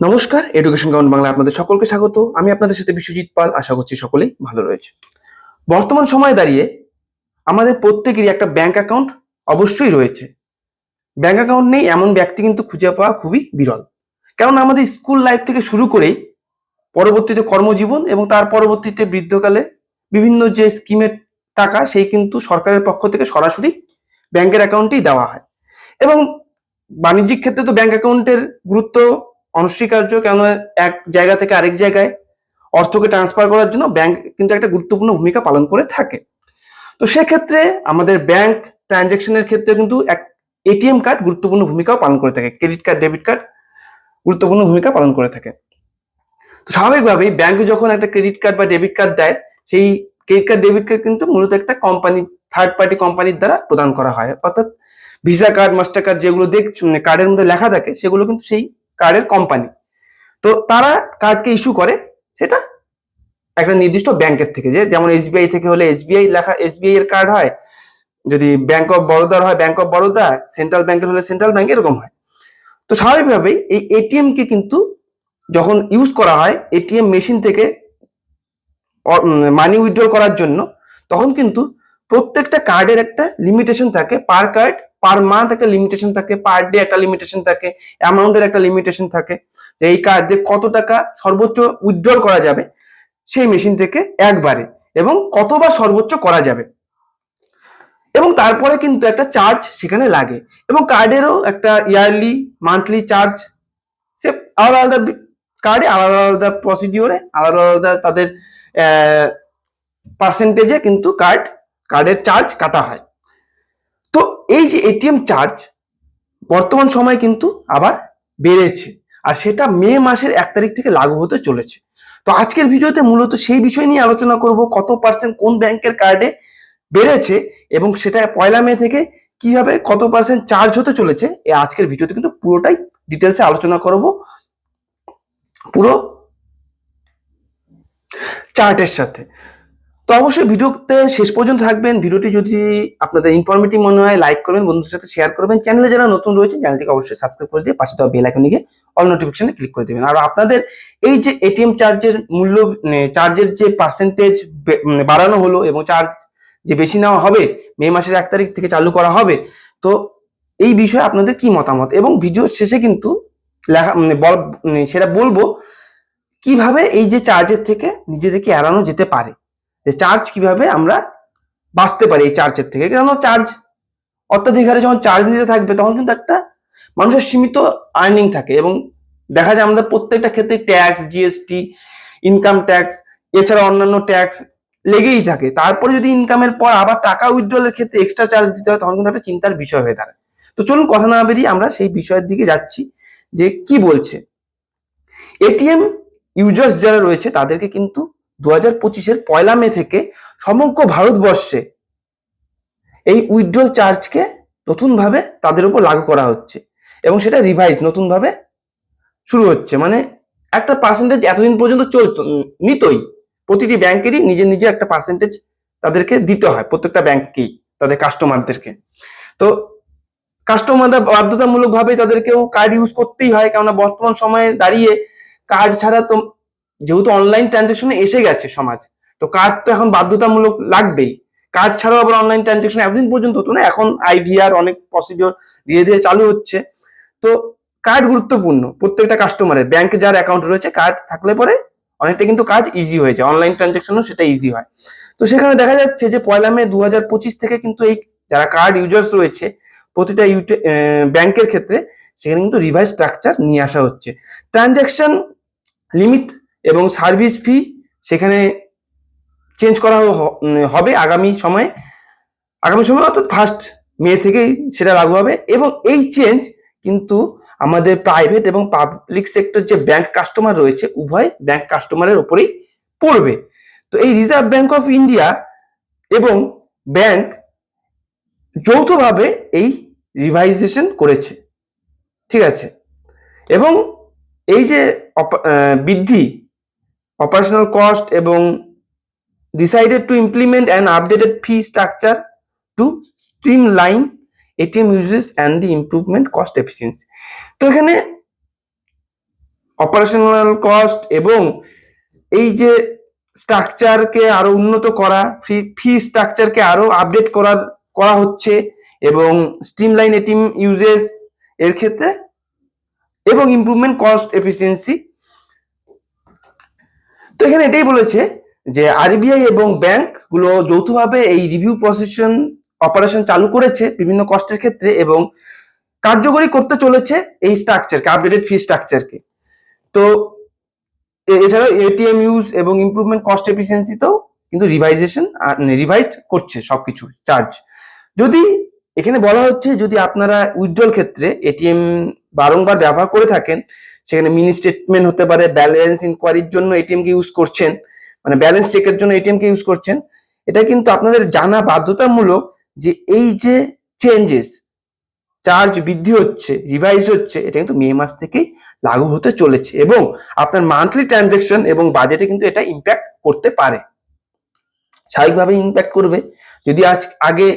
নমস্কার education ground Bangla আপনাদের সকলকে স্বাগত। আমি আপনাদের সাথে বিশ্বজিৎ পাল, আশা করছি সকলেই ভালো রয়েছে। বর্তমান সময়ে দাঁড়িয়ে আমাদের প্রত্যেকেরই একটা ব্যাংক অ্যাকাউন্ট অবশ্যই রয়েছে। ব্যাংক অ্যাকাউন্ট নেই, এমন ব্যক্তি কিন্তু খুঁজে পাওয়া খুবই বিরল। কারণ আমাদের স্কুল লাইফ থেকে শুরু করেই পরবর্তীতে কর্মজীবন এবং তার পরবর্তীতে বৃদ্ধকালে বিভিন্ন যে স্কিমের টাকা, সেই কিন্তু সরকারের পক্ষ থেকে সরাসরি ব্যাংকের অ্যাকাউন্টেই দেওয়া হয়। এবং বাণিজ্যিক ক্ষেত্রে তো ব্যাংক অ্যাকাউন্টের গুরুত্ব অনস্বীকার্য কেন এক জায়গা থেকে আরেক জায়গায় অর্থকে ট্রান্সফার করার জন্য ব্যাংক কিন্তু একটা গুরুত্বপূর্ণ ভূমিকা পালন করে থাকে। তো সেক্ষেত্রে আমাদের ব্যাংক ট্রানজ্যাকশনের ক্ষেত্রে কিন্তু এক এটিএম কার্ড গুরুত্বপূর্ণ ভূমিকাও পালন করে থাকে। ক্রেডিট কার্ড ডেবিট কার্ড গুরুত্বপূর্ণ ভূমিকা পালন করে থাকে। তো স্বাভাবিকভাবেই ব্যাংক যখন একটা ক্রেডিট কার্ড বা ডেবিট কার্ড দেয়, সেই ক্রেডিট কার্ড ডেবিট কার্ড কিন্তু মূলত একটা কোম্পানি থার্ড পার্টি কোম্পানির দ্বারা প্রদান করা হয়। অর্থাৎ ভিসা কার্ড মাস্টার কার্ড যেগুলো দেখ কার্ডের মধ্যে লেখা থাকে, সেগুলো কিন্তু সেই কার্ডের কোম্পানি তো তারা কার্ডকে ইস্যু করে, সেটা একটা নির্দিষ্ট ব্যাংকের থেকে যে, যেমন এসবিআই থেকে হলে এসবিআই লেখা এসবিআই এর কার্ড হয়, যদি ব্যাংক অফ বরোদার হয় ব্যাংক অফ বরোদা সেন্ট্রাল ব্যাংকের হলে সেন্ট্রাল ব্যাংক এরকম হয়। তো স্বাভাবিকভাবেই এই এটিএম কে কিন্তু যখন ইউজ করা হয় এটিএম মেশিন থেকে মানি উইথড্রল করার জন্য, তখন কিন্তু প্রত্যেকটা কার্ডের একটা লিমিটেশন থাকে পার কার্ড পার মান্থ একটা লিমিটেশন থাকে পার ডে একটা লিমিটেশন থাকে অ্যামাউন্টের একটা লিমিটেশন থাকে, যে এই কার্ড দিয়ে কত টাকা সর্বোচ্চ উইথড্রল করা যাবে, সেই মেশিন থেকে একবারে এবং কতবার সর্বোচ্চ করা যাবে। এবং তারপরে কিন্তু একটা চার্জ সেখানে লাগে এবং কার্ডেরও একটা ইয়ারলি মান্থলি চার্জ সে আলাদা আলাদা কার্ডে আলাদা আলাদা প্রসিডিওরে আলাদা আলাদা তাদের পার্সেন্টেজে কিন্তু কার্ড কার্ডের চার্জ কাটা হয়। তো এই যে এটিএম চার্জ বর্তমান সময় কিন্তু আবার বেড়েছে আর সেটা মে মাসের এক তারিখ থেকে লাগু হতে চলেছে। তো আজকের ভিডিওতে মূলত সেই বিষয় নিয়ে আলোচনা করব, কত পার্সেন্ট কোন ব্যাংকের কার্ডে বেড়েছে এবং সেটা পয়লা মে থেকে কীভাবে কত পার্সেন্ট চার্জ হতে চলেছে এই আজকের ভিডিওতে কিন্তু পুরোটাই ডিটেলসে আলোচনা করব। পুরো চার্টের সাথে। তো অবশ্যই ভিডিওতে শেষ পর্যন্ত থাকবেন। ভিডিওটি যদি আপনাদের ইনফরমেটিভ মনে হয় লাইক করবেন, বন্ধুদের সাথে শেয়ার করবেন। চ্যানেলে যারা নতুন রয়েছে চ্যানেলটিকে অবশ্যই সাবস্ক্রাইব করে দিয়ে পাশে দেওয়া বেল আইকনে গিয়ে অল নোটিফিকেশনে ক্লিক করে দেবেন। আর আপনাদের এই যে এটিএম চার্জের মূল্য চার্জের যে পার্সেন্টেজ বাড়ানো হলো এবং চার্জ যে বেশি নেওয়া হবে, মে মাসের এক তারিখ থেকে চালু করা হবে, তো এই বিষয়ে আপনাদের কি মতামত? এবং ভিডিও শেষে কিন্তু লেখা মানে মানে সেটা বলব, কীভাবে এই যে চার্জের থেকে নিজেদেরকে এড়ানো যেতে পারে? যে চার্জ কীভাবে আমরা বাঁচতে পারি এই চার্জের থেকে। কেন চার্জ অত্যাধিক হারে যখন চার্জ নিতে থাকবে, তখন কিন্তু একটা মানুষের সীমিত আর্নিং থাকে এবং দেখা যায় আমাদের প্রত্যেকটা ক্ষেত্রে ট্যাক্স জিএসটি ইনকাম ট্যাক্স এছাড়া অন্যান্য ট্যাক্স লেগেই থাকে। তারপরে যদি ইনকামের পর আবার টাকা উইথড্রলের ক্ষেত্রে এক্সট্রা চার্জ দিতে হয়, তখন কিন্তু একটা চিন্তার বিষয় হয়ে দাঁড়ায়। তো চলুন কথা না বেরিয়ে আমরা সেই বিষয়ের দিকে যাচ্ছি যে কি বলছে। এটিএম ইউজার্স যারা রয়েছে, তাদেরকে কিন্তু দু হাজার পঁচিশের পয়লা মে থেকে সমগ্র ভারতবর্ষে এই উইথড্রল চার্জকে নতুনভাবে তাদের উপর লাগু করা হচ্ছে এবং সেটা রিভাইজ নতুনভাবে শুরু হচ্ছে। মানে একটা পার্সেন্টেজ এতদিন পর্যন্ত চলতো নিতই। প্রতিটি ব্যাংকেরই নিজের নিজে একটা পার্সেন্টেজ তাদেরকে দিতে হয়, প্রত্যেকটা ব্যাংককেই তাদের কাস্টমারদেরকে তো কাস্টমাররা বাধ্যতামূলকভাবে তাদেরকেও কার্ড ইউজ করতেই হয়, কেননা বর্তমান সময়ে দাঁড়িয়ে কার্ড ছাড়া তো যেহেতু অনলাইন ট্রানজেকশনে এসে গেছে সমাজ, তো কার্ড তো এখন বাধ্যতামূলক লাগবেই। কার্ড ছাড়াও আবার অনলাইন ট্রানজেকশন এতদিন পর্যন্ত হতো না, এখন আইভিআর অনেক প্রসিডিওর ধীরে ধীরে চালু হচ্ছে। তো কার্ড গুরুত্বপূর্ণ, প্রত্যেকটা কাস্টমারের ব্যাংকে যার অ্যাকাউন্ট রয়েছে কার্ড থাকলে পরে অনেকটা কিন্তু কাজ ইজি হয়ে যায়। অনলাইন ট্রানজেকশনও সেটা ইজি হয়। তো সেখানে দেখা যাচ্ছে যে পয়লা মে দু হাজার পঁচিশ থেকে কিন্তু এই যারা কার্ড ইউজার্স রয়েছে, প্রতিটা ব্যাংকের ক্ষেত্রে সেখানে কিন্তু রিভাইজ স্ট্রাকচার নিয়ে আসা হচ্ছে। ট্রানজ্যাকশন লিমিট এবং সার্ভিস ফি সেখানে চেঞ্জ করা হবে আগামী সময়ে। আগামী সময় অর্থাৎ ফার্স্ট মে থেকেই সেটা লাগু হবে এবং এই চেঞ্জ কিন্তু আমাদের প্রাইভেট এবং পাবলিক সেক্টর যে ব্যাংক কাস্টমার রয়েছে, উভয় ব্যাংক কাস্টমারের ওপরেই পড়বে। তো এই রিজার্ভ ব্যাংক অফ ইন্ডিয়া এবং ব্যাংক যৌথভাবে এই রিভাইজেশন করেছে। ঠিক আছে? এবং এই যে বৃদ্ধি অপারেশনাল কস্ট এবং decided to implement and updated fee structure to streamline ATM uses and the improvement cost efficiency তো এখানে অপারেশনাল কস্ট এবং এই যে স্ট্রাকচারকে আরও উন্নত করা ফি ফি স্ট্রাকচারকে আরও আপডেট করার, করা হচ্ছে এবং স্ট্রিমলাইন এটিএম ইউজেস এর ক্ষেত্রে এবং ইমপ্রুভমেন্ট কস্ট এফিসিয়েন্সি তো এখানে এটাই বলেছে যে আরবিআই এবং ব্যাংকগুলো যৌথভাবে এই রিভিউ প্রসেশন অপারেশন চালু করেছে বিভিন্ন কষ্টের ক্ষেত্রে এবং কার্যকরী করতে চলেছে এই স্ট্রাকচারকে আপডেটেড ফি স্ট্রাকচারকে তো এ- এছাড়াও এটিএম ইউজ এবং ইমপ্রুভমেন্ট কস্ট এফিসিয়েন্সিতেও কিন্তু রিভাইজেশন রিভাইজড করছে সবকিছু চার্জ যদি এখানে বলা হচ্ছে যদি আপনারা উজ্জ্বল ক্ষেত্রে এটিএম বারংবার ব্যবহার করে থাকেন সেখানে মিনি স্টেটমেন্ট হতে পারে ব্যালেন্স ইনকোয়ারির জন্য এটিএম কে ইউজ করছেন মানে ব্যালেন্স চেকের জন্য এটিএম কে ইউজ করছেন, এটা কিন্তু আপনাদের জানা বাধ্যতামূলক যে এই যে চেঞ্জেস চার্জ বৃদ্ধি হচ্ছে রিভাইজ হচ্ছে, এটা কিন্তু মে মাস থেকেই লাগু হতে চলেছে এবং আপনার মান্থলি ট্রানজেকশন এবং বাজেটে কিন্তু এটা ইম্প্যাক্ট করতে পারে। স্বাভাবিকভাবে ইম্প্যাক্ট করবে। যদি আজ, আগে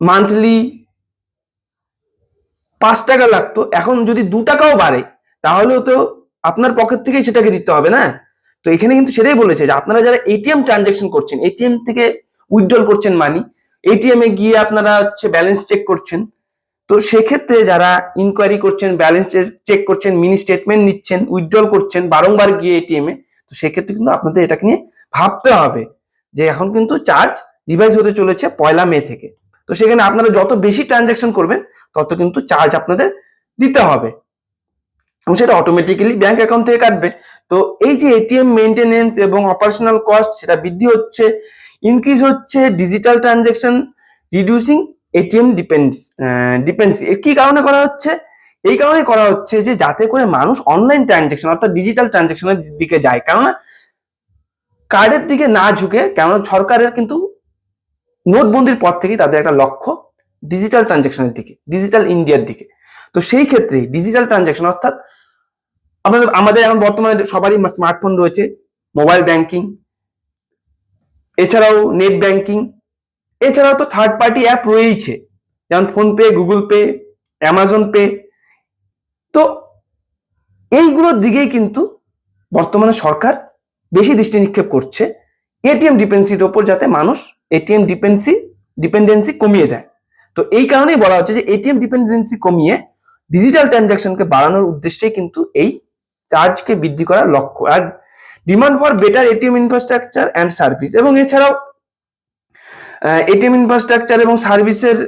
মান্থলি পাঁচ টাকা লাগতো, এখন যদি দু টাকাও বাড়ে, তাহলেও তো আপনার পকেট থেকেই সেটাকে দিতে হবে না? তো এখানে কিন্তু সেটাই বলেছে যে আপনারা যারা এটিএম ট্রানজেকশন করছেন এটিএম থেকে উইথড্রল করছেন মানি এটিএম এ গিয়ে আপনারা হচ্ছে ব্যালেন্স চেক করছেন। তো সেক্ষেত্রে যারা ইনকোয়ারি করছেন ব্যালেন্স চেক করছেন মিনি স্টেটমেন্ট নিচ্ছেন উইথড্রল করছেন, বারংবার গিয়ে এটিএম এ, তো সেক্ষেত্রে কিন্তু আপনাদের এটাকে নিয়ে ভাবতে হবে যে এখন কিন্তু চার্জ রিভাইজ হতে চলেছে পয়লা মে থেকে। তো সেখানে আপনারা যত বেশি ট্রানজাকশন করবেন, তত কিন্তু চার্জ আপনাদের দিতে হবে। এবং সেটা অটোমেটিক্যালি ব্যাংক অ্যাকাউন্ট থেকে কাটবে। তো এই যে এটিএম মেনটেনেন্স এবং অপারেশনাল কস্ট সেটা বৃদ্ধি হচ্ছে ইনক্রিজ হচ্ছে digital transaction reducing ATM depends dependency কি কারণে করা হচ্ছে? এই কারণে করা হচ্ছে যে যাতে করে মানুষ অনলাইন ট্রানজাকশন অর্থাৎ ডিজিটাল ট্রানজাকশনের দিকে যায়। কেননা কার্ডের দিকে না ঝুঁকে, কেননা সরকারের কিন্তু নোটবন্দির পর থেকেই তাদের একটা লক্ষ্য ডিজিটাল ট্রানজাকশনের দিকে ডিজিটাল ইন্ডিয়ার দিকে। তো সেই ক্ষেত্রে ডিজিটাল ট্রানজাকশন অর্থাৎ আমাদের আমাদের এখন বর্তমানে সবারই স্মার্টফোন রয়েছে মোবাইল ব্যাংকিং এছাড়াও নেট ব্যাংকিং এছাড়াও তো থার্ড পার্টি অ্যাপ রয়েইছে, যেমন PhonePe Google Pay Amazon Pay তো এইগুলোর দিকেই কিন্তু বর্তমানে সরকার বেশি দৃষ্টি নিক্ষেপ করছে, এটিএম ডিপেন্সির ওপর যাতে মানুষ এটিএম ডিপেন্সি ডিপেন্ডেন্সি কমিয়ে দেয়। তো এই কারণেই বলা হচ্ছে যে এটিএম ডিপেন্ডেন্সি কমিয়ে ডিজিটাল ট্রানজাকশনকে বাড়ানোর উদ্দেশ্যেই কিন্তু এই চার্জকে বৃদ্ধি করার লক্ষ্য। আর demand for better ATM infrastructure and service এবং এছাড়াও এটিএম ইনফ্রাস্ট্রাকচার এবং সার্ভিসের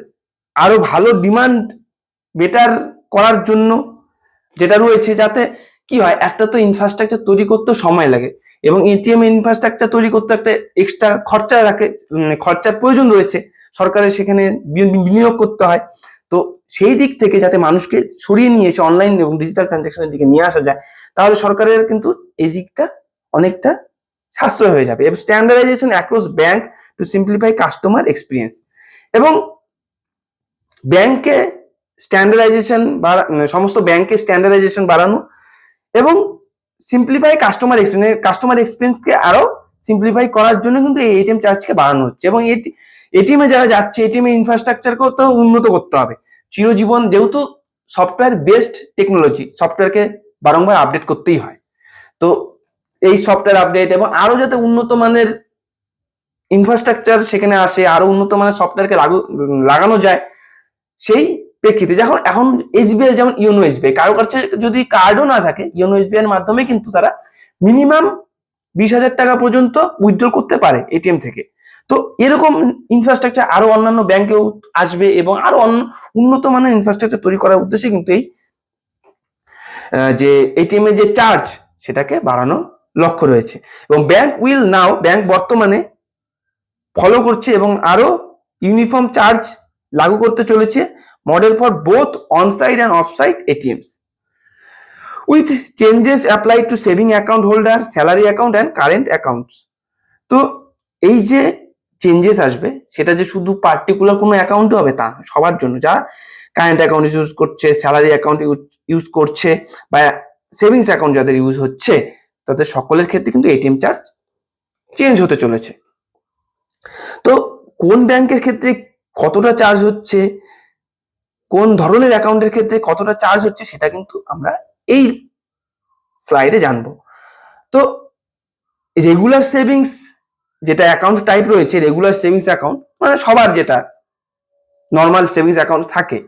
আরও ভালো ডিমান্ড বেটার করার জন্য যেটা রয়েছে যাতে কি হয়? একটা তো ইনফ্রাস্ট্রাকচার তৈরি করতে সময় লাগে এবং এটিএম ইনফ্রাস্ট্রাকচার তৈরি করতে একটা এক্সট্রা খরচা রাখে খরচার প্রয়োজন রয়েছে। সরকারের সেখানে বিনিয়োগ করতে হয়। তো সেই দিক থেকে যাতে মানুষকে সরিয়ে নিয়ে এসে অনলাইন এবং ডিজিটাল ট্রানজাকশনের দিকে নিয়ে আসা যায়, তাহলে সরকারের কিন্তু এই দিকটা অনেকটা সাশ্রয় হয়ে যাবে। এবং standardisation across bank to simplify customer experience এবং ব্যাংকে স্ট্যান্ডার্ডাইজেশন বা সমস্ত ব্যাংকে স্ট্যান্ডার্ডাইজেশন বাড়ানো এবং সিম্পলিফাই কাস্টমার এক্সপিরিয়েন্স কাস্টমার এক্সপিরিয়েন্সকে আরও সিম্পলিফাই করার জন্য কিন্তু এই এটিএম চার্জকে বাড়ানো হচ্ছে এবং এটিএম এ যারা যাচ্ছে এটিএম এর ইনফ্রাস্ট্রাকচারকেও তো উন্নত করতে হবে। চিরজীবন যেহেতু সফটওয়্যার বেসড টেকনোলজি সফটওয়্যারকে বারংবার আপডেট করতেই হয়। তো এই সফটওয়্যার আপডেট এবং আরও যাতে উন্নত মানের ইনফ্রাস্ট্রাকচার সেখানে আসে, আরও উন্নত মানের সফটওয়্যারকে লাগু লাগানো যায়, সেই প্রেক্ষিতে, যখন, এখন এসবিআই যেমন ইউনো এসবিআই কারও কাছে যদি কার্ডও না থাকে, ইউনো এসবিআই এর মাধ্যমে কিন্তু তারা মিনিমাম বিশ হাজার টাকা পর্যন্ত উইথড্র করতে পারে এটিএম থেকে। তো এরকম ইনফ্রাস্ট্রাকচার আরও অন্যান্য ব্যাংকেও আসবে এবং আরও উন্নত মানের ইনফ্রাস্ট্রাকচার তৈরি করার উদ্দেশ্যে কিন্তু এই যে এটিএম এর যে চার্জ সেটাকে বাড়ানো লক্ষ্য রয়েছে। এবং ব্যাংক উইল নাও ব্যাংক বর্তমানে ফলো করছে এবং আরও ইউনিফর্ম চার্জ লাগু করতে চলেছে। Model for both onsite and offsite ATMs with changes apply to saving account holder salary account and current accounts তো এই যে চেঞ্জেস আসবে, সেটা যে শুধু পার্টিকুলার কোনো অ্যাকাউন্টে হবে তা সবার জন্য। যারা কারেন্ট অ্যাকাউন্ট ইউজ করছে স্যালারি অ্যাকাউন্ট ইউজ করছে, বা সেভিংস অ্যাকাউন্ট যাদের ইউজ হচ্ছে, তাদের সকলের ক্ষেত্রে কিন্তু এটিএম চার্জ চেঞ্জ হতে চলেছে। তো কোন ব্যাংকের ক্ষেত্রে কতটা চার্জ হচ্ছে কোন ধরনের অ্যাকাউন্টের ক্ষেত্রে কতটা চার্জ হচ্ছে সেটা কিন্তু আমরা এই স্লাইডে জানব। তো রেগুলার সেভিংস যেটা অ্যাকাউন্ট টাইপ রয়েছে রেগুলার সেভিংস অ্যাকাউন্ট মানে সবার যেটা নর্মাল সেভিংস অ্যাকাউন্ট থাকে,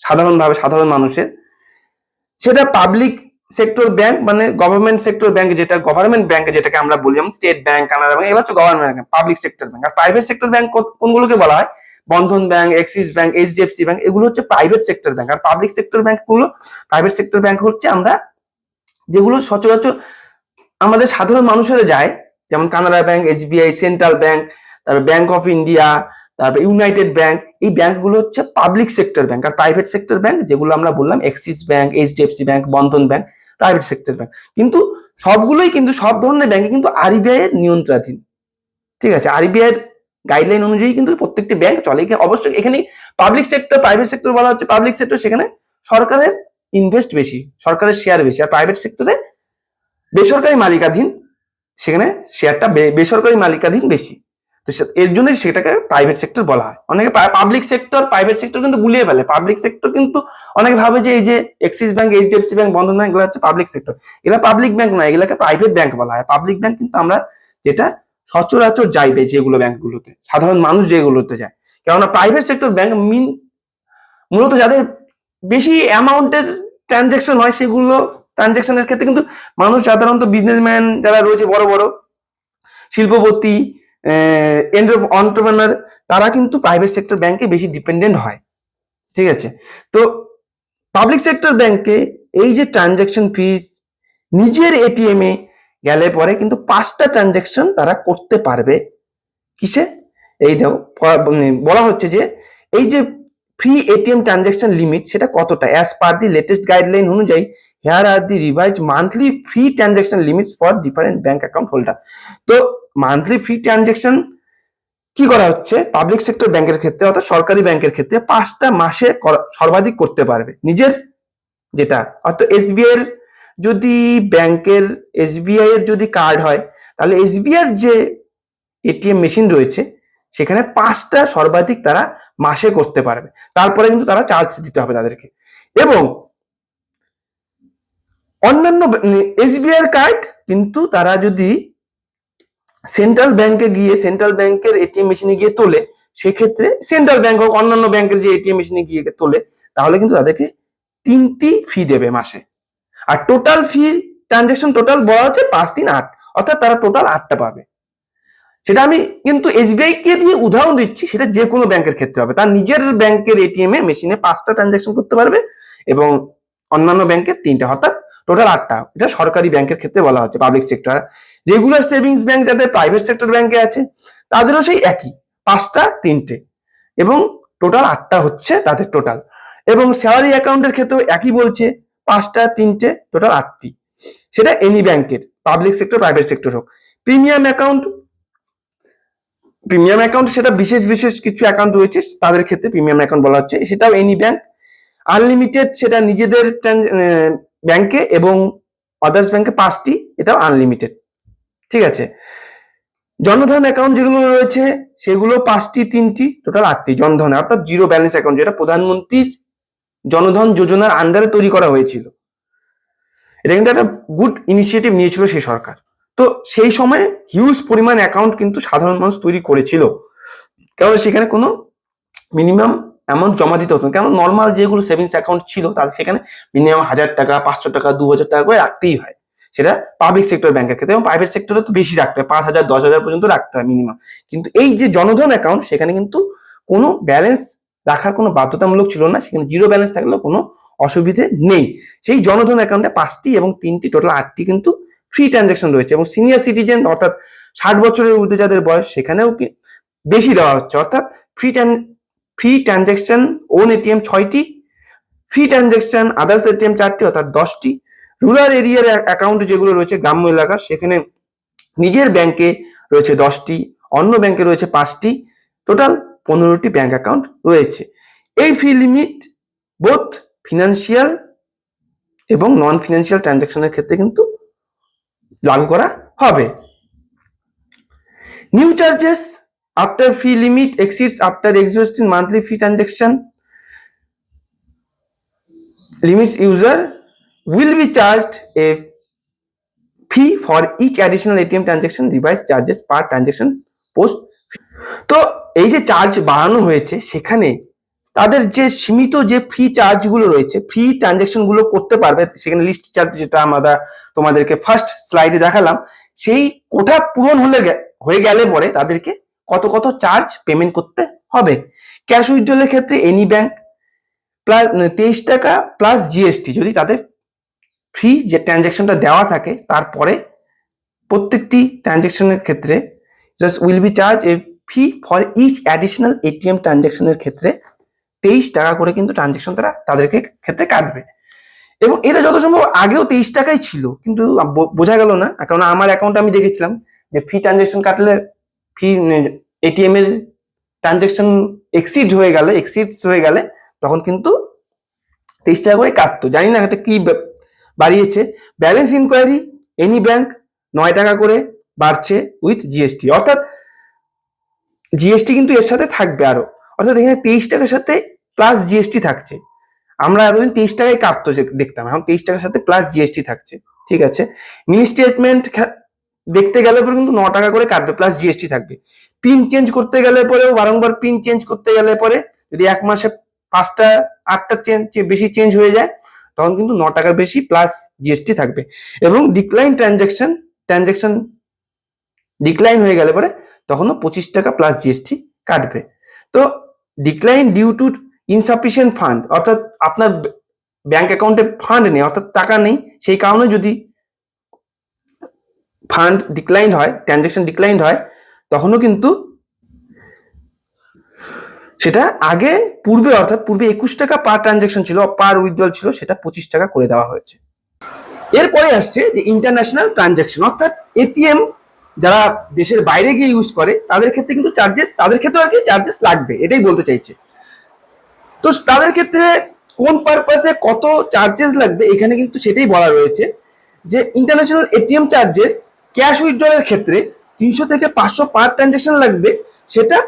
সাধারণভাবে সাধারণ মানুষের, সেটা পাবলিক সেক্টর ব্যাংক মানে গভর্নমেন্ট সেক্টর ব্যাংক যেটা গভর্নমেন্ট ব্যাংক যেটাকে আমরা বলি, যেমন স্টেট ব্যাংক কানাডা ব্যাংক এবার হচ্ছে government bank public sector bank আর প্রাইভেট সেক্টর ব্যাংক কোনগুলোকে বলা হয়? Bandhan Bank, Axis Bank HDFC Bank, এগুলো হচ্ছে প্রাইভেট সেক্টর ব্যাংক আর পাবলিক সেক্টর ব্যাংকগুলো প্রাইভেট সেক্টর ব্যাংক হচ্ছে আমরা যেগুলো সচরাচর আমাদের সাধারণ মানুষেরা যায়, যেমন Canara Bank SBI Central Bank, তারপর ব্যাংক অফ ইন্ডিয়া, তারপর ইউনাইটেড ব্যাংক, এই ব্যাংকগুলো হচ্ছে পাবলিক সেক্টর ব্যাংক আর প্রাইভেট সেক্টর ব্যাংক যেগুলো আমরা বললাম, Axis Bank HDFC Bank, Bandhan Bank private sector bank কিন্তু সবগুলোই কিন্তু সব ধরনের ব্যাংকে কিন্তু আরবিআই এর নিয়ন্ত্রণাধীন ঠিক আছে? আরবিআই এর গাইডলাইন অনুযায়ী কিন্তু প্রত্যেকটি ব্যাংক চলে। অবশ্যই এখানে পাবলিক সেক্টর প্রাইভেট সেক্টর বলা হচ্ছে। পাবলিক সেক্টর সেখানে সরকারের ইনভেস্ট বেশি, সরকারের শেয়ার বেশি। আর প্রাইভেট সেক্টরে বেসরকারি মালিকাধীন, সেখানে শেয়ারটা বেসরকারি মালিকাধীন বেশি। তো এর জন্যই সেটাকে প্রাইভেট সেক্টর বলা হয়। অনেকে পাবলিক সেক্টর প্রাইভেট সেক্টর কিন্তু গুলিয়ে ফেলে। পাবলিক সেক্টর কিন্তু অনেকে ভাবে যে এই যে Axis Bank HDFC Bank Bandhan Bank, এগুলো হচ্ছে পাবলিক সেক্টর এগুলো পাবলিক ব্যাংক নয়, এগুলোকে প্রাইভেট ব্যাংক বলা হয়। পাবলিক ব্যাংক কিন্তু আমরা যেটা সচরাচর যাইবে যেগুলো ব্যাংকগুলোতে সাধারণ মানুষ যেগুলোতে যায়। কেননা প্রাইভেট সেক্টর ব্যাংক মিন মূলত যাদের বেশি অ্যামাউন্টের ট্রানজেকশন হয় সেগুলো ট্রানজেকশনের ক্ষেত্রে কিন্তু মানুষ সাধারণত বিজনেসম্যান যারা রয়েছে, বড় বড় শিল্পপতি অন্টারপ্রেনার তারা কিন্তু প্রাইভেট সেক্টর ব্যাংকে বেশি ডিপেন্ডেন্ট হয়। ঠিক আছে? তো পাবলিক সেক্টর ব্যাংকে এই যে ট্রানজেকশন ফিস নিজের এটিএম গেলে পরে কিন্তু পাঁচটা ট্রানজেকশন তারা করতে পারবে। কিসে? এই দেখো মানে বলা হচ্ছে যে, এই যে ফ্রি এটিএম ট্রানজেকশন লিমিট সেটা কতটা? As per the latest guideline অনুযায়ী here are the revise monthly free transaction limits for different bank account holder তো মান্থলি ফ্রি ট্রানজেকশন কি করা হচ্ছে? পাবলিক সেক্টর ব্যাংকের ক্ষেত্রে অর্থাৎ সরকারি ব্যাংকের ক্ষেত্রে পাঁচটা মাসে সর্বাধিক করতে পারবে। নিজের যেটা, অর্থাৎ এসবিআই এর যদি ব্যাংকের এসবিআই এর যদি কার্ড হয়, তাহলে এসবিআই যে এটিএম মেশিন রয়েছে, সেখানে পাঁচটা সর্বাধিক তারা মাসে করতে পারবে। তারপরে কিন্তু তারা চার্জ দিতে হবে তাদেরকে। এবং অন্যান্য এসবিআই এর কার্ড কিন্তু তারা যদি সেন্ট্রাল ব্যাংকে গিয়ে, সেন্ট্রাল ব্যাংকের এটিএম মেশিনে গিয়ে তোলে, সেক্ষেত্রে সেন্ট্রাল ব্যাংক হোক, অন্যান্য ব্যাংকের যে এটিএম মেশিনে গিয়ে তোলে, তাহলে কিন্তু তাদেরকে তিনটি ফি দেবে মাসে। আর টোটাল ফি ট্রানজেকশন টোটাল বলা হচ্ছে পাঁচ তিন আট, অর্থাৎ তারা টোটাল আটটা পাবে। সেটা আমি কিন্তু এসবিআই কে দিয়ে উদাহরণ দিচ্ছি, সেটা যে কোনো ব্যাংকের ক্ষেত্রে হবে। তার নিজের ব্যাংকের এটিএম এ মেশিনে পাঁচটা ট্রানজেকশন করতে পারবে এবং অন্যান্য ব্যাংকের তিনটা, অর্থাৎ টোটাল আটটা। এটা সরকারি ব্যাংকের ক্ষেত্রে বলা হচ্ছে public sector regular savings bank যাদের প্রাইভেট সেক্টর ব্যাংকে আছে, তাদেরও সেই একই, পাঁচটা, তিনটে। এবং টোটাল আটটা হচ্ছে তাদের টোটাল এবং স্যালারি অ্যাকাউন্টের ক্ষেত্রেও একই বলছে পাঁচটা, তিনটে টোটাল আটটি। সেটা এনি ব্যাংকের পাবলিক সেক্টর প্রাইভেট সেক্টর হোক। প্রিমিয়াম অ্যাকাউন্ট প্রিমিয়াম অ্যাকাউন্ট সেটা বিশেষ বিশেষ কিছু অ্যাকাউন্ট রয়েছে, তাদের ক্ষেত্রে প্রিমিয়াম অ্যাকাউন্ট বলা হচ্ছে। সেটাও এনি ব্যাংক আনলিমিটেড সেটা নিজেদের ব্যাংকে এবং আদার্স ব্যাংকে পাঁচটি, এটাও আনলিমিটেড ঠিক আছে? জনধন অ্যাকাউন্ট যেগুলো রয়েছে, সেগুলো পাঁচটি, তিনটি টোটাল আটটি। জনধন, অর্থাৎ জিরো ব্যালেন্স অ্যাকাউন্ট যেটা প্রধানমন্ত্রীর জনধন যোজনার আন্ডারে তৈরি করা হয়েছিল। এটা কিন্তু একটা গুড ইনিশিয়েটিভ নিয়েছিল সেই সরকার। তো সেই সময় হিউজ পরিমাণ অ্যাকাউন্ট কিন্তু সাধারণ মানুষ তৈরি করেছিল। কারণ সেখানে কোনো মিনিমাম অ্যামাউন্ট জমা দিতে হতো কেন নর্মাল যেগুলো সেভিংস অ্যাকাউন্ট ছিল তাদের সেখানে মিনিমাম হাজার টাকা, পাঁচশো টাকা, দু হাজার টাকা করে রাখতেই হয়। সেটা পাবলিক সেক্টর ব্যাংকের ক্ষেত্রে এবং প্রাইভেট সেক্টরে তো বেশি রাখতে হয়। পাঁচ হাজার, দশ হাজার পর্যন্ত রাখতে হয় মিনিমাম কিন্তু এই যে জনধন অ্যাকাউন্ট সেখানে কিন্তু কোনো ব্যালেন্স রাখার কোনো বাধ্যতামূলক ছিল না, সেখানে জিরো ব্যালেন্স থাকলেও কোনো অসুবিধে নেই। সেই জনধন অ্যাকাউন্টে পাঁচটি এবং তিনটি টোটাল আটটি কিন্তু ফ্রি ট্রানজাকশন রয়েছে এবং সিনিয়র সিটিজেন অর্থাৎ ষাট বছরের ঊর্ধ্বে যাদের বয়স, সেখানেও বেশি দেওয়া হচ্ছে। অর্থাৎ free free transaction own ATM ছয়টি ফ্রি ট্রানজাকশন আদার্স এটিএম চারটি, অর্থাৎ দশটি। রুরাল এরিয়ার অ্যাকাউন্ট যেগুলো রয়েছে গ্রাম্য এলাকার সেখানে নিজের ব্যাংকে রয়েছে দশটি, অন্য ব্যাংকে রয়েছে পাঁচটি। টোটাল পনেরোটি ব্যাংক অ্যাকাউন্ট রয়েছে। এই ফি লিমিট বোথ ফিনান্সিয়াল এবং নন ফিনান্সিয়াল ট্রানজাকশনের ক্ষেত্রে কিন্তু লাগু করা হবে। New charges after fee limit exceeds after existing monthly fee transaction limits user will be charged a fee for each additional ATM transaction revise charges per transaction post তো এই যে চার্জ বাড়ানো হয়েছে, সেখানে তাদের যে সীমিত যে ফি চার্জগুলো রয়েছে ফি ট্রানজ্যাকশনগুলো করতে পারবে, সেখানে লিস্ট চার্জ যেটা আমরা তোমাদেরকে ফার্স্ট স্লাইডে দেখালাম, সেই কোটা পূরণ হলে হয়ে গেলে পরে তাদেরকে কত কত চার্জ পেমেন্ট করতে হবে। ক্যাশ উইথড্রলের ক্ষেত্রে এনি ব্যাংক প্লাস তেইশ টাকা প্লাস জিএসটি যদি তাদের ফ্রি যে ট্রানজ্যাকশনটা দেওয়া থাকে, তারপরে প্রত্যেকটি ট্রানজ্যাকশনের ক্ষেত্রে just will be charge a fee for each additional ATM ট্রানজ্যাকশনের ক্ষেত্রে তেইশ টাকা করে কিন্তু ট্রানজ্যাকশন তারা তাদেরকে ক্ষেত্রে কাটবে। এবং এটা যত সম্ভব আগেও তেইশ টাকাই ছিল, কিন্তু বোঝা গেল না। কারণ আমার অ্যাকাউন্টে আমি দেখেছিলাম যে ফি ট্রানজ্যাকশন কাটলে ফি এটিএম এর ট্রানজ্যাকশন এক্সিড হয়ে গেলে এক্সিডস হয়ে গেলে তখন কিন্তু তেইশ টাকা করে কাটতো। জানি না এটা কি বাড়িয়েছে। ব্যালেন্স ইনকোয়ারি এনি ব্যাংক নয় টাকা করে বাড়ছে উইথ জিএসটি অর্থাৎ জিএসটি কিন্তু এর সাথে থাকবে আরও। অর্থাৎ এখানে তেইশ টাকার সাথে প্লাস জিএসটি থাকছে। আমরা এতদিন তেইশ টাকায় কাটতো যে দেখতাম, এখন তেইশ টাকার সাথে প্লাস জিএসটি থাকছে। ঠিক আছে? মিনি স্টেটমেন্ট দেখতে গেলে পরে কিন্তু ন টাকা করে কাটবে প্লাস জিএসটি থাকবে। পিন চেঞ্জ করতে গেলে পরেও বারংবার পিন চেঞ্জ করতে গেলে পরে যদি এক মাসে পাঁচটা, আটটা চেঞ্জ বেশি চেঞ্জ হয়ে যায়, তখন কিন্তু ন টাকার বেশি প্লাস জিএসটি থাকবে। এবং ডিক্লাইন ট্রানজ্যাকশন ট্রানজ্যাকশন ডিক্লাইন হয়ে গেলে পরে তখনও পঁচিশ টাকা প্লাস জিএসটি কাটবে। তো decline due to insufficient fund অর্থাৎ আপনার ব্যাংক অ্যাকাউন্টে ফান্ড নেই, অর্থাৎ টাকা নেই, সেই কারণে যদি ফান্ড ডিক্লাইন হয় ট্রানজ্যাকশন ডিক্লাইন হয়, তখনও কিন্তু সেটা আগে পূর্বে, অর্থাৎ পূর্বে একুশ টাকা পার ট্রানজ্যাকশন ছিল পার উইথড্রল ছিল, সেটা পঁচিশ টাকা করে দেওয়া হয়েছে। এরপরে আসছে যে ইন্টারন্যাশনাল ট্রানজ্যাকশন অর্থাৎ এটিএম যারা দেশের বাইরে গিয়ে ইউজ করে, তাদের ক্ষেত্রে কিন্তু চার্জেস তাদের ক্ষেত্রে আর কি চার্জেস লাগবে, এটাই বলতে চাইছে। তো তাদের ক্ষেত্রে কোন পারপাসে কত চার্জেস লাগবে, এখানে কিন্তু সেটাই বলা রয়েছে যে ইন্টারন্যাশনাল এটিএম চার্জেস ক্যাশ উইথড্রলের ক্ষেত্রে তিনশো থেকে পাঁচশো পার ট্রানজ্যাকশন লাগবে, সেটা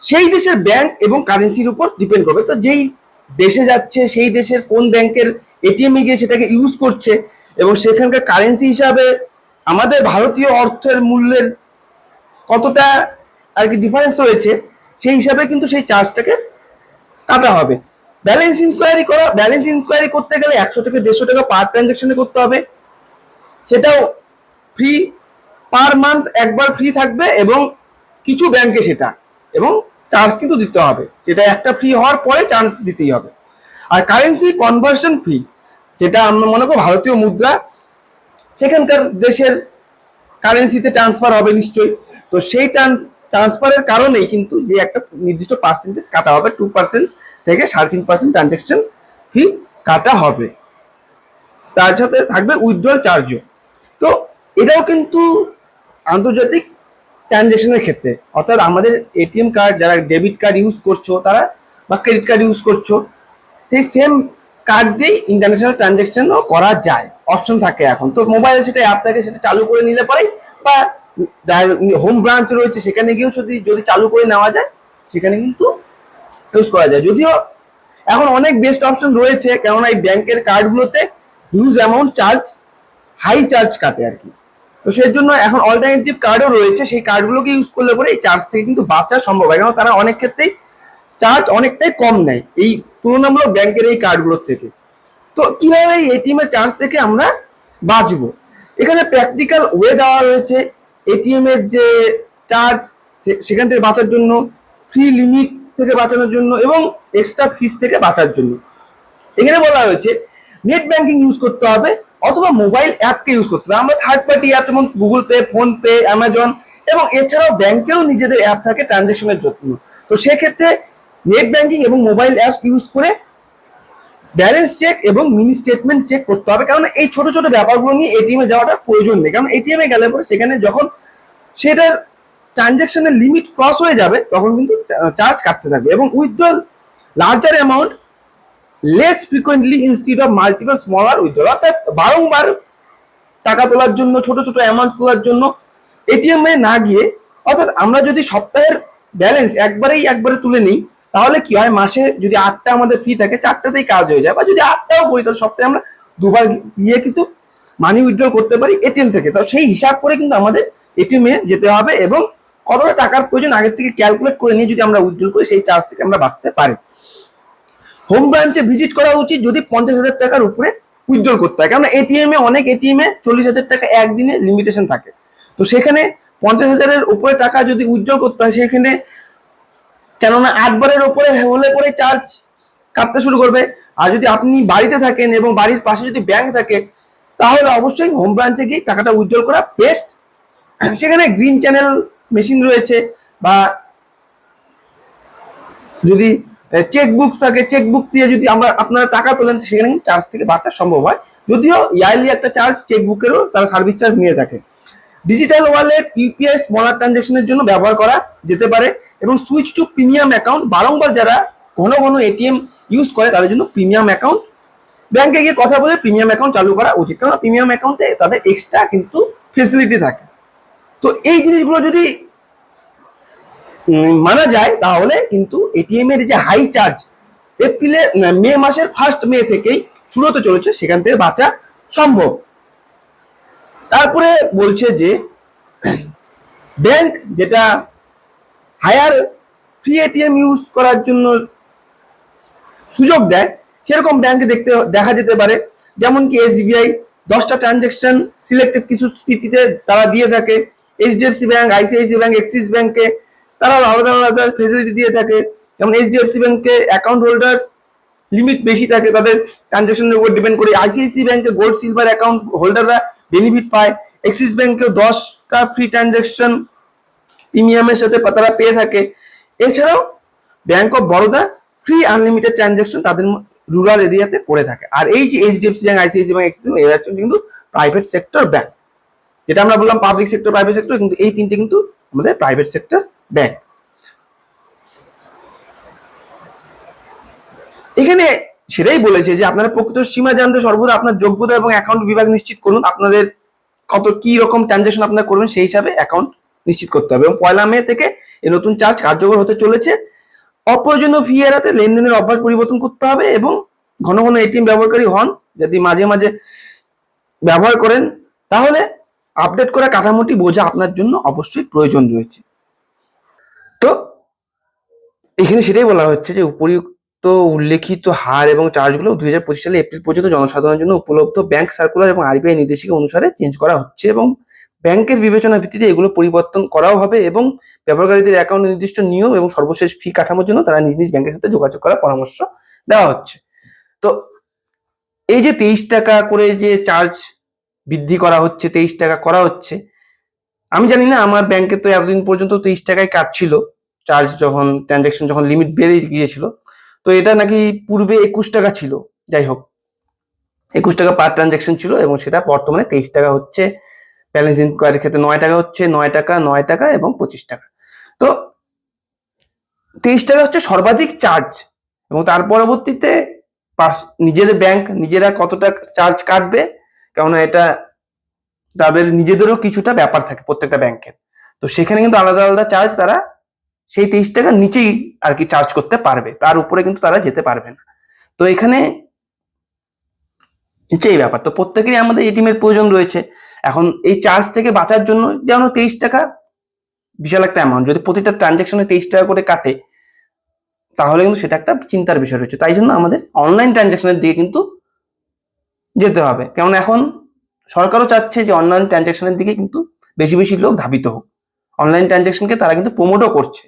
সেই দেশের ব্যাংক এবং কারেন্সির উপর ডিপেন্ড করবে। তো যেই দেশে যাচ্ছে, সেই দেশের কোন ব্যাংকের এটিএম গিয়ে সেটাকে ইউজ করছে এবং সেখানকার কারেন্সি হিসাবে আমাদের ভারতীয় অর্থের মূল্যের কতটা আর কি ডিফারেন্স রয়েছে, সেই হিসাবে কিন্তু সেই চার্জটাকে কাটা হবে। ব্যালেন্স ইনকোয়ারি করা ব্যালেন্স ইনকোয়ারি করতে গেলে একশো থেকে দেড়শো টাকা পার ট্রানজ্যাকশনে করতে হবে। সেটাও ফ্রি পার মান্থ একবার ফ্রি থাকবে এবং কিছু ব্যাংকে সেটা, এবং চার্জ কিন্তু দিতে হবে। সেটা একটা ফ্রি হওয়ার পরে চার্জ দিতেই হবে। আর কারেন্সি কনভার্সন ফি যেটা আমরা মনে করি ভারতীয় মুদ্রা সেখানকার দেশের কারেন্সিতে ট্রান্সফার হবে নিশ্চয়ই। তো সেই ট্রান্সফারের কারণেই কিন্তু যে একটা নির্দিষ্ট পার্সেন্টেজ কাটা হবে টু পার্সেন্ট থেকে সাড়ে তিন পার্সেন্ট ট্রানজ্যাকশন ফি কাটা হবে। তার সাথে থাকবে উইথড্রল চার্জও তো এটাও কিন্তু আন্তর্জাতিক ট্রানজ্যাকশনের ক্ষেত্রে, অর্থাৎ আমাদের এটিএম কার্ড যারা ডেবিট কার্ড ইউজ করছ, তারা বা ক্রেডিট কার্ড ইউজ করছ, সেই সেম কার্ড দিয়েই ইন্টারন্যাশনাল ট্রানজ্যাকশনও করা যায়। অপশন থাকে এখন। তো মোবাইলে সেটা থাকে, সেটা চালু করে নিলে পরেই বা হোম ব্রাঞ্চ রয়েছে, সেখানে গিয়েও যদি যদি চালু করে নেওয়া যায়, সেখানে কিন্তু ইউজ করা যায়। যদিও এখন অনেক বেস্ট অপশন রয়েছে, কেননা এই ব্যাংকের কার্ডগুলোতে huge amount charge high charge কাটে আর কি। তো সেই জন্য এখন অল্টারনেটিভ কার্ডও রয়েছে, সেই কার্ডগুলোকে ইউজ করলে পরে এই চার্জ থেকে কিন্তু বাঁচা সম্ভব হয়। কারণ তারা অনেক ক্ষেত্রেই চার্জ অনেকটাই কম নেয়। এই তুলনামূলক ব্যাংকের এই কার্ডগুলোর থেকে। তো কীভাবে এই এটিএম এর চার্জ থেকে আমরা বাঁচবো? এখানে প্র্যাকটিক্যাল ওয়ে দেওয়া রয়েছে। এটিএম এর যে চার্জ সেখান থেকে বাঁচার জন্য ফ্রি লিমিট থেকে বাঁচানোর জন্য এবং এক্সট্রা ফিস থেকে বাঁচার জন্য। এখানে বলা হয়েছে নেট ব্যাংকিং ইউজ করতে হবে অথবা মোবাইল অ্যাপকে ইউজ করতে হবে। আমরা থার্ড পার্টি অ্যাপ যেমন Google pay phone pay Amazon এবং এছাড়াও ব্যাংকেরও নিজেদের অ্যাপ থাকে ট্রানজেকশনের জন্য। তো সেক্ষেত্রে নেট ব্যাংকিং এবং মোবাইল অ্যাপস ইউজ করে ব্যালেন্স চেক এবং মিনি স্টেটমেন্ট চেক করতে হবে। কারণ এই ছোট ছোট ব্যাপারগুলো নিয়ে এটিএম এ যাওয়াটা প্রয়োজন নেই। কারণ এটিএম এ গেলে পরে সেখানে যখন সেটার ট্রানজ্যাকশনের লিমিট ক্রস হয়ে যাবে, তখন কিন্তু চার্জ কাটতে থাকবে এবং withdrawal larger amount less frequently instead of multiple smaller withdrawal অর্থাৎ বারংবার টাকা তোলার জন্য, ছোট ছোট অ্যামাউন্ট তোলার জন্য এটিএম এ না গিয়ে, অর্থাৎ আমরা যদি সপ্তাহের ব্যালেন্স একবারেই একবারে তুলে নিই তাহলে কি হয়? মাসে যদি আটটা আমাদের ফি থাকে, চারটাতেই কাজ হয়ে যায়। বা যদি আটটাও করি, তাহলে সপ্তাহে আমরা দুবার গিয়ে কিন্তু মানি উইথড্রল করতে পারি এটিএম থেকে। তো সেই হিসাব করে কিন্তু আমাদের এটিএম যেতে হবে এবং কতটা টাকার প্রয়োজন আগের থেকে ক্যালকুলেট করে নিয়ে যদি আমরা উইথড্রল করি, সেই চার্জ থেকে আমরা বাঁচতে পারি। হোম ব্রাঞ্চে ভিজিট করা উচিত যদি পঞ্চাশ হাজার টাকার উপরে উইথড্রল করতে হয়। কারণ এটিএম এ অনেক এটিএম এ চল্লিশ হাজার টাকা একদিনে লিমিটেশন থাকে। তো সেখানে পঞ্চাশ হাজারের উপরে টাকা যদি উইথড্রল করতে হয়, সেখানে কেননা আটবারের উপরে হলে পরে চার্জ কাটতে শুরু করবে। আর যদি আপনি বাড়িতে থাকেন এবং বাড়ির পাশে যদি ব্যাংক থাকে, তাহলে অবশ্যই হোম ব্রাঞ্চে গিয়ে টাকাটা উজ্জ্বল করা বেস্ট সেখানে গ্রিন চ্যানেল মেশিন রয়েছে বা যদি চেকবুক থাকে চেকবুক দিয়ে যদি আমরা আপনারা টাকা তোলেন, সেখানে কিন্তু চার্জ থেকে বাঁচা সম্ভব হয়। যদিও ইয়ারলি একটা চার্জ চেকবুকেরও তারা সার্ভিস চার্জ নিয়ে থাকে। ডিজিটাল ওয়ালেট ইউপিআই স্মলার ট্রানজেকশনের জন্য ব্যবহার করা যেতে পারে এবং সুইচ টু প্রিমিয়াম অ্যাকাউন্ট বারংবার যারা ঘন ঘন এটিএম ইউজ করে, তাদের জন্য প্রিমিয়াম অ্যাকাউন্ট ব্যাংকে গিয়ে কথা বলে প্রিমিয়াম অ্যাকাউন্ট চালু করা উচিত কারণ প্রিমিয়াম অ্যাকাউন্টে তাদের এক্সট্রা কিন্তু ফেসিলিটি থাকে। তো এই জিনিসগুলো যদি মানা যায়, তাহলে কিন্তু এটিএম এর যে হাই চার্জ এপ্রিলে মে মাসের ফার্স্ট মে থেকেই শুরু হতে চলেছে, সেখান থেকে বাঁচা সম্ভব। তারপরে বলছে যে ব্যাংক যেটা হায়ার ফ্রি এটিএম ইউজ করার জন্য সুযোগ দেয়, সেরকম ব্যাংক দেখতে, দেখা যেতে পারে। যেমন কি এসবিআই দশটা ট্রানজেকশন সিলেক্টেড কিছু সিটিতে তারা দিয়ে থাকে। HDFC bank ICICI bank Axis ব্যাংকে তারা আলাদা আলাদা ফেসিলিটি দিয়ে থাকে। যেমন এইচডিএফসি ব্যাংকে অ্যাকাউন্ট হোল্ডার্স লিমিট বেশি থাকে, তাদের ট্রানজেকশনের উপর ডিপেন্ড করে। আইসিআইসি ব্যাংকে গোল্ড সিলভার অ্যাকাউন্ট হোল্ডাররা বেনিফিট পায়। এক্সিস ব্যাংকে দশটা ফ্রি ট্রানজেকশন প্রিমিয়ামের সাথে তারা পেয়ে থাকে। এছাড়াও bank of Baroda free unlimited transaction তাদের রুরাল এরিয়াতে করে থাকে। আর এই যে HDFC bank ICICI bank Axis bank এরা কিন্তু প্রাইভেট সেক্টর ব্যাংক যেটা আমরা বললাম পাবলিক সেক্টর প্রাইভেট সেক্টর কিন্তু এই তিনটে কিন্তু আমাদের প্রাইভেট সেক্টর ব্যাংক এখানে সেটাই বলেছে যে আপনারা প্রকৃত সীমা জানতে সর্বদা আপনার যোগ্যতা এবং অ্যাকাউন্ট বিভাগ নিশ্চিত করুন। আপনাদের কত কি রকম ট্রানজাকশন আপনারা করবেন সেই হিসাবে অ্যাকাউন্ট নিশ্চিত করতে হবে। এবং পয়লা মে থেকে এই নতুন চার্জ কার্যকর হতে চলেছে। অপ্রয়োজনীয় ফি এড়াতে লেনদেনের অভ্যাস পরিবর্তন করতে হবে এবং ঘন ঘন এটিএম ব্যবহারকারী হন, যদি মাঝে মাঝে ব্যবহার করেন, তাহলে আপডেট করা কাঠামোটি বোঝা আপনার জন্য অবশ্যই প্রয়োজন রয়েছে। তো এখানে সেটাই বলা হচ্ছে যে উপরিউক্ত উল্লেখিত হার এবং চার্জগুলো দুই হাজার পঁচিশ সালে এপ্রিল পর্যন্ত জনসাধারণের জন্য উপলব্ধ ব্যাংক সার্কুলার এবং আরবিআই নির্দেশিকা অনুসারে চেঞ্জ করা হচ্ছে এবং ব্যাংকের বিবেচনার ভিত্তিতে এগুলো পরিবর্তন করাও হবে এবং ব্যবহারকারীদের অ্যাকাউন্ট নির্দিষ্ট নিয়ম এবং সর্বশেষ ফি কাঠামোর জন্য তারা নিজ নিজ ব্যাংকের সাথে যোগাযোগ করার পরামর্শ দেওয়া হচ্ছে। তো এই যে তেইশ টাকা করে যে চার্জ বৃদ্ধি করা হচ্ছে, তেইশ টাকা করা হচ্ছে, আমি জানি না আমার ব্যাংকে তো এতদিন পর্যন্ত তেইশ টাকায় কাটছিল। চার্জ যখন ট্রানজাকশন যখন লিমিট বেড়ে গিয়েছিল। তো এটা নাকি পূর্বে একুশ টাকা ছিল, যাই হোক। একুশ টাকা পার ট্রানজাকশন ছিল এবং সেটা বর্তমানে তেইশ টাকা হচ্ছে। ব্যালেন্স ইনকোয়ারির ক্ষেত্রে নয় টাকা হচ্ছে, নয় টাকা নয় টাকা এবং পঁচিশ টাকা। তো তেইশ টাকা হচ্ছে সর্বাধিক চার্জ এবং তার পরবর্তীতে পাস- নিজেদের ব্যাংক নিজেরা কতটা চার্জ কাটবে, কেননা এটা তাদের নিজেদেরও কিছুটা ব্যাপার থাকে প্রত্যেকটা ব্যাংকের তো সেখানে কিন্তু আলাদা আলাদা চার্জ তারা সেই তেইশ টাকার নিচেই আর কি চার্জ করতে পারবে। তার উপরে কিন্তু তারা যেতে পারবে না। তো এখানে এই ব্যাপার। তো প্রত্যেকেরই আমাদের এটিএম এর প্রয়োজন রয়েছে। এখন এই চার্জ থেকে বাঁচার জন্য যেন তেইশ টাকা বিশাল একটা অ্যামাউন্ট যদি প্রতিটা ট্রানজাকশনে তেইশ টাকা করে কাটে, তাহলে কিন্তু সেটা একটা চিন্তার বিষয় রয়েছে। তাই জন্য আমাদের অনলাইন ট্রানজাকশনের দিকে কিন্তু যেতে হবে। কারণ এখন সরকারও চাচ্ছে যে অনলাইন ট্রানজাকশনের দিকে কিন্তু বেশি বেশি লোক ধাবিত হোক। অনলাইন ট্রানজাকশনকে তারা কিন্তু প্রমোটও করছে।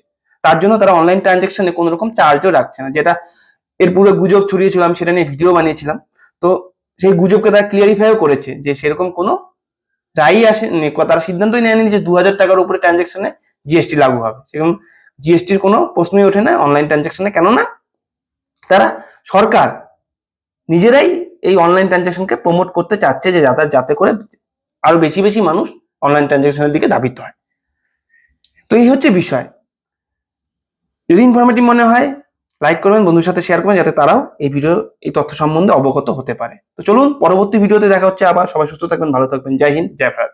তার জন্য তারা অনলাইন ট্রানজাকশনে কোনো রকম চার্জও রাখছে না। যেটা এর পুরো গুজব ছড়িয়েছিলাম সেটা নিয়ে ভিডিও বানিয়েছিলাম। তো সেই গুজবকে তারা ক্লিয়ারিফাইও করেছে যে সেরকম কোনো রায় আসে তারা সিদ্ধান্তই নেয়নি যে দু হাজার টাকার উপরে ট্রানজাকশনে জিএসটি লাগু হবে। সেরকম জিএসটির কোনো প্রশ্নই ওঠে না অনলাইন ট্রানজাকশনে কেননা তারা সরকার নিজেরাই এই অনলাইন ট্রানজাকশনকে প্রমোট করতে চাচ্ছে যে যাতে যাতে করে আরও বেশি বেশি মানুষ অনলাইন ট্রানজাকশনের দিকে ধাবিত হয়। তো এই হচ্ছে বিষয়। যদি ইনফরমেটিভ মনে হয় লাইক করবেন, বন্ধুর সাথে শেয়ার করবেন, যাতে তারাও এই ভিডিও এই তথ্য সম্বন্ধে অবগত হতে পারে। তো চলুন, পরবর্তী ভিডিওতে দেখা হচ্ছে আবার। সবাই সুস্থ থাকবেন, ভালো থাকবেন। জয় হিন্দ, জয় ভারত।